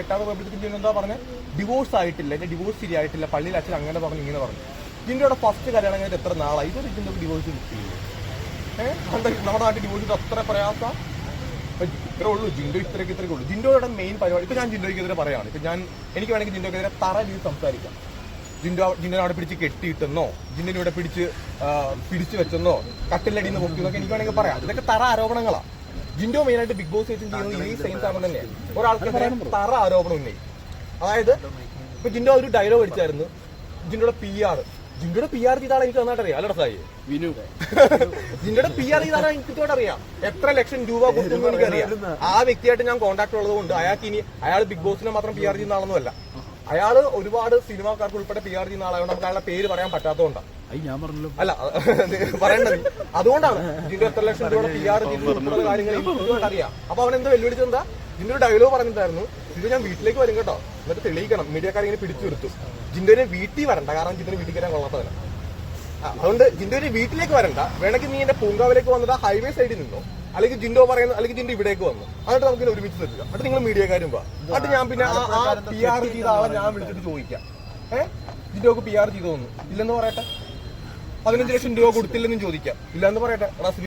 കെട്ടാതെ പോയപ്പോഴത്തേക്കും എന്താ പറഞ്ഞത് ഡിവോഴ്സ് ആയിട്ടില്ല. എന്റെ ഡിവോഴ്സ് ശരിയായിട്ടില്ല. പള്ളിയിൽ അച്ഛൻ അങ്ങനെ പറഞ്ഞു ഇങ്ങനെ പറഞ്ഞു. ജിൻഡോയുടെ ഫസ്റ്റ് കല്യാണം കഴിഞ്ഞിട്ട് എത്ര നാളായി? ഇതൊരു ജിൻഡോ ഡിവോഴ്സ് കിട്ടിയില്ല? ഏഹ് നമ്മുടെ നാട്ടിൽ ഡിവോഴ്സ് അത്ര പ്രയാസ? ഇത്രേ ഉള്ളൂ. ജിൻഡോ ഇത്രയ്ക്ക് ഇത്രയ്ക്ക് ഉള്ളൂ. ജിൻഡോയുടെ മെയിൻ പരിപാടി. ഇപ്പൊ ഞാൻ ജിൻഡോയ്ക്കെതിരെ പറയാണ്. ഇപ്പൊ ഞാൻ എനിക്ക് വേണമെങ്കിൽ ജിൻഡോക്കെതിരെ തറ രീതി സംസാരിക്കാം. ജിൻഡോ ജിൻഡോ അവിടെ പിടിച്ച് കെട്ടിയിട്ടെന്നോ? ജിൻഡിനെ ഇവിടെ പിടിച്ച് പിടിച്ചു വെച്ചെന്നോ? കട്ടിലടിയിൽ നിന്ന് പൊക്കിയെന്നൊക്കെ എനിക്ക് വേണമെങ്കിൽ പറയാം. ഇതൊക്കെ തറ ആരോപണങ്ങളാ. ജിൻഡോ മെയിൻ ആയിട്ട് ബിഗ് ബോസ് ഏറ്റവും ചെയ്യുന്നത് ഈ സെയിം സാധനം തന്നെയാണ്. ഒരാൾക്കെതിരെ തറ ആരോപണം ഉന്നയിക്കും അതായത് ഇപ്പൊ ജിൻഡോ ഒരു ഡയലോഗ് അടിച്ചായിരുന്നു. ജിൻഡോയുടെ പി ആർ ജിൻഡോയുടെ പി ആർ ചെയ്താണ് എനിക്ക് നന്നായിട്ട് അറിയാം അല്ലട സായി. വിനു. ജിൻഡോയുടെ പി ആർ ചെയ്താണ് എനിക്ക് ഇതോടെ അറിയാം എത്ര ലക്ഷം രൂപ കൊടുത്തു എനിക്കറിയാം. ആ വ്യക്തിയായിട്ട് ഞാൻ കോൺടാക്ട് ഉള്ളത് കൊണ്ട് അയാൾക്ക് ഇനി അയാൾ ബിഗ് ബോസിനെ മാത്രം പി ആർ ചെയ്യുന്ന ആളൊന്നുമല്ല. അയാൾ ഒരുപാട് സിനിമാക്കാർക്ക് ഉൾപ്പെടെ പി ആർ ചെയ്യുന്ന ആളായതുകൊണ്ട് നമുക്ക് അയാളുടെ പേര് പറയാൻ പറ്റാത്തതുകൊണ്ടാണ് ഞാൻ പറഞ്ഞല്ലോ. അല്ല പറയേണ്ടത്. അതുകൊണ്ടാണ് ഇതിന്റെ എത്ര ലക്ഷം രൂപയുടെ പി ആർ ചെയ്യുന്ന കാര്യങ്ങൾ അറിയാം. അപ്പൊ അവൻ എന്താ വെല്ലുവിളിച്ചെന്താ ഒരു ഡയലോഗ് പറഞ്ഞിട്ടായിരുന്നു ഇത് ഞാൻ വീട്ടിലേക്ക് വരും കേട്ടോ. എന്നിട്ട് തെളിയിക്കണം. മീഡിയക്കാരെ ഇങ്ങനെ പിടിച്ചു നിർത്തും. ജിൻഡോനെ വീട്ടിൽ വരണ്ട. കാരണം ജിൻഡോനെ വീട്ടിൽ കയറാൻ കൊള്ളാത്തവനാ. ആ, അതുകൊണ്ട് ജിൻഡോന് വീട്ടിലേക്ക് വരണ്ട. വേണമെങ്കിൽ നീ എന്റെ പൂങ്കാവിലേക്ക് വന്നിട്ട് ഹൈവേ സൈഡിൽ നിന്നോ. അല്ലെങ്കിൽ ജിൻഡോ പറയുന്നു അല്ലെങ്കിൽ ജിൻഡോ ഇവിടേക്ക് വന്നു. എന്നിട്ട് നമുക്ക് ഒരുമിച്ച് നിർത്തുക എന്നിട്ട് നിങ്ങൾ മീഡിയക്കാരും വാ. എന്നിട്ട് ഞാൻ പിന്നെ ആ പി ആർ ചെയ്ത ആളെ ഞാൻ വിളിച്ചിട്ട് ചോദിക്കാം. ഏഹ് ജിൻഡോക്ക് പി ആർ ചെയ്തോന്നു. ഇല്ലെന്ന് പറയട്ടെ? പതിനഞ്ച് ലക്ഷം രൂപ കൊടുത്തില്ലെന്നും ചോദിക്കാം. ഇല്ലെന്ന് പറയട്ടെ?